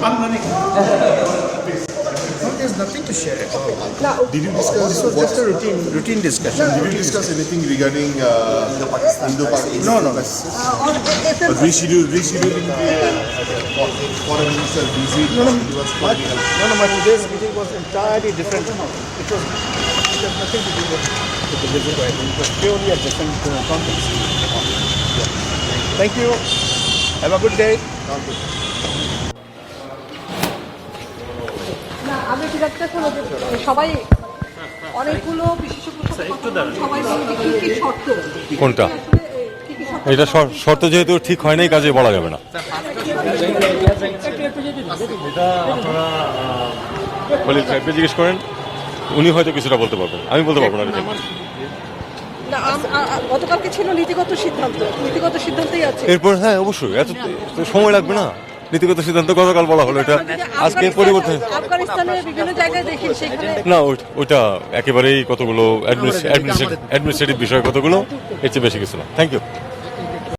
No, there's nothing to share at all. Did you discuss This was just a routine, routine discussion. Did you discuss anything regarding uh, Indo-Pakistan? No, no. But reschedule, rescheduling the uh, foreign minister visit. No, no, was quite No, no, my today's meeting was entirely different. It was, it had nothing to do with, with the visit or anything. It was purely a different uh, context. Thank you. Have a good day. সবাই অনেকগুলো বিশেষজ্ঞ সবাই বলে কি কি শর্ত। কোনটা? এটা শর- শর্ত যেহেতু ঠিক হয় নাই কাজে বলা যাবে না। খলিল সাহেবকে জিজ্ঞেস করেন উনি হয়তো কিছুটা বলতে পারবেন। আমি বলতে পারব না গতকালকে ছিল নীতিগত সিদ্ধান্ত। নীতিগত সিদ্ধান্তেই আছে। এরপর হ্যাঁ অবশ্যই। এত তো সময় লাগবে না। নীতিগত সিদ্ধান্ত গতকাল বলা হলো এটা। আজকে পরিবর্তন না ওইটা একেবারেই কতগুলো অ্যাডমিনিস্ট্রেটিভ বিষয় কতগুলো এর চেয়ে বেশি কিছু না। Thank you